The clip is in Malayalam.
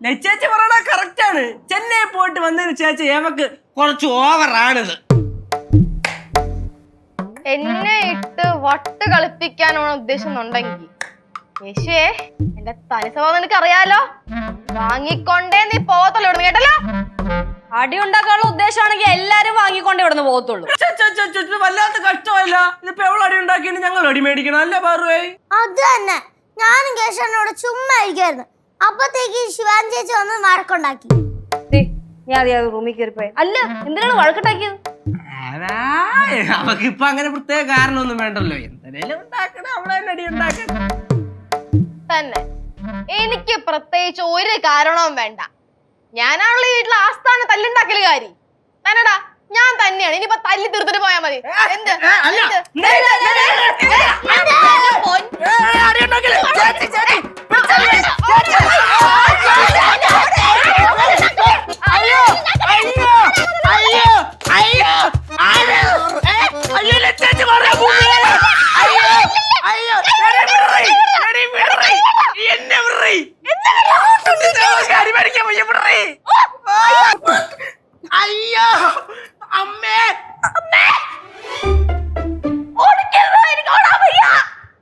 ലച്ചേച്ചി പറയണ കറക്റ്റ് ആണ്. ചെന്നൈ പോയിട്ട് വന്നതിന് ചേച്ചി ഏവക്ക് കുറച്ച് ഓവറാണിത് എന്നെ ഇട്ട് വട്ട് കളിപ്പിക്കാനാണ് ഉദ്ദേശമെന്നുണ്ടെങ്കിൽ. യേശുവേ എന്റെ തനി സ്വഭാവം നിനക്ക് അറിയാലോ വാങ്ങിക്കൊണ്ടേ നീ പോകത്തുള്ളൂ ഇവിടുന്ന് കേട്ടല്ലോ? അടി ഉണ്ടാക്കാനുള്ള ഉദ്ദേശമാണെങ്കിൽ എല്ലാരും വാങ്ങിക്കൊണ്ടേ ഇവിടുന്ന് പോകത്തുള്ളൂ. വല്ലാത്ത കഷ്ടമല്ല ഇതിപ്പോ എവിടെ അടി ഉണ്ടാക്കിയിട്ട് ഞങ്ങൾ അടി മേടിക്കണം അല്ലേ പാറുവേ? അത് തന്നെ. ഞാനും കേശവനോട് ചുമ്മാ ഇരിക്കുമായിരുന്നു അപ്പത്തേക്ക് ശിവാൻ ചേച്ചി വന്ന് വഴക്കുണ്ടാക്കി. ദേ, ഞാൻ അറിയാതെ റൂമിൽ കയറിപ്പോയി. അല്ല എന്തിനാണ് വഴക്കുണ്ടാക്കിയത്? അതാ, അവക്ക് ഇപ്പൊ അങ്ങനെ പ്രത്യേക കാരണമൊന്നും വേണ്ടല്ലോ. എന്തെങ്കിലും ഉണ്ടാക്കണം അവളെ തന്നെ അടി ഉണ്ടാക്കണം തന്നെ. എനിക്ക് പ്രത്യേകിച്ച് ഒരു കാരണവും വേണ്ട. ഞാനാണല്ലോ ഈ വീട്ടിലെ ആസ്ഥാന തല്ലുണ്ടാക്കൽ കാരി തന്നെടാ ഞാൻ തന്നെയാണ്. ഇനിയിപ്പോ തല്ലി തീർത്തിട്ട് പോയാ മതി. എന്ത്? അല്ല. എന്ത്? നമുക്ക്